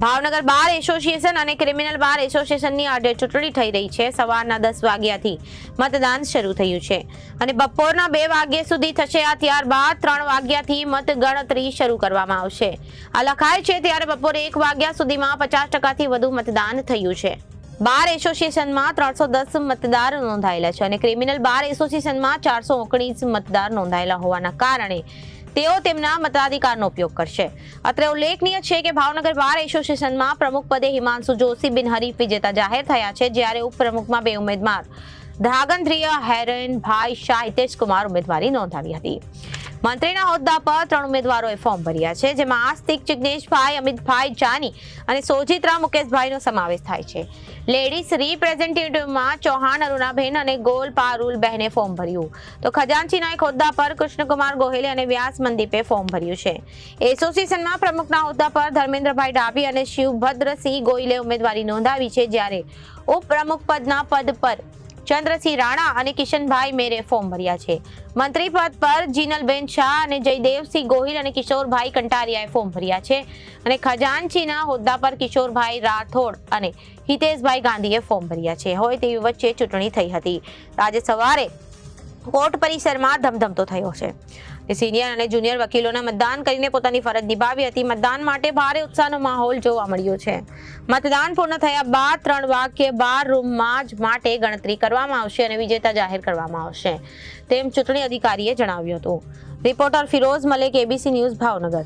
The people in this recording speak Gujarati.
ભાવનગર બાર એસોસિએશન અને ક્રિમિનલ બાર એસોસિએશનની આજે ચૂંટણી થઈ રહી છે. સવારના દસ વાગ્યાથી મતદાન શરૂ થયું છે અને બપોરના બે વાગ્યા સુધી થશે આ ત્યારબાદ ત્રણ વાગ્યાથી મતગણતરી શરૂ કરવામાં આવશે. આ લખાય છે ત્યારે બપોરે એક વાગ્યા સુધીમાં પચાસ ટકાથી વધુ મતદાન થયું છે. બાર એસોસિએશનમાં ત્રણસો દસ મતદાર નોંધાયેલા છે અને ક્રિમિનલ બાર એસોસિએશનમાં ચારસો ઓગણીસ મતદાર નોંધાયેલા હોવાના કારણે તેઓ તેમના મતાધિકારનો ઉપયોગ કરશે. અત્રે ઉલ્લેખનીય છે કે ભાવનગર બાર એસોસિએશનમાં પ્રમુખ પદે હિમાંશુ જોશી બિનહરીફ વિજેતા જાહેર થયા છે, જ્યારે ઉપપ્રમુખમાં બે ઉમેદવાર ધ્રાગંધ્રિય હેરેન ભાઈ શાહ હિતેશ કુમાર ઉમેદવારી નોંધાવી હતી. મંત્રીના હોદ્દા પર ત્રણ ઉમેદવારોએ ફોર્મ ભર્યા છે, જેમાં આસ્તિક જિગ્નેશભાઈ, અમિતભાઈ જાની અને સોજિત્રા મુકેશભાઈનો સમાવેશ થાય છે. લેડીઝ રિપ્રેઝેન્ટેટિવમાં ચૌહાણ, અરુણાબેન અને ગોલ પારુલ બહેને ફોર્મ ભર્યું. તો ખજાનચીના નાયક હોદ્દા પર કૃષ્ણકુમાર ગોહિલે અને વ્યાસ મંદીપે ફોર્મ ભર્યું છે. એસોસિએશનમાં પ્રમુખના હોદ્દા પર ધર્મેન્દ્રભાઈ ડાભી અને શિવભદ્રસિંહ ગોહિલે ઉમેદવારી નોંધાવી છે, જ્યારે ઉપપ્રમુખ પદના પદ પર ચંદ્રસિંહ રાણા અને કિશનભાઈ મેરે ફોર્મ ભર્યા છે. મંત્રી પદ પર જીનલબેન શાહ અને જયદેવસિંહ ગોહિલ અને કિશોરભાઈ કંટારિયાએ ફોર્મ ભર્યા છે. અને ખજાનચીના હોદ્દા પર કિશોરભાઈ રાઠોડ અને હિતેશભાઈ ગાંધીએ ફોર્મ ભર્યા છે. હોય તેવી વચ્ચે ચૂંટણી થઈ હતી. આજે સવારે કોર્ટ પરિસરમાં ધમધમતો થયો છે. સિનિયર અને જુનિયર વકીલોને મતદાન કરીને પોતાની ફરજ નિભાવી હતી. મતદાન માટે ભારે ઉત્સાહનો માહોલ જોવા મળ્યો છે. મતદાન પૂર્ણ થયા બાદ ત્રણ વાગ્યે બાર રૂમમાં જ માટે ગણતરી કરવામાં આવશે અને વિજેતા જાહેર કરવામાં આવશે. તેમ ચૂંટણી અધિકારીએ જણાવ્યું હતું. Reporter Firoz Malek, ABC news Bhavnagar.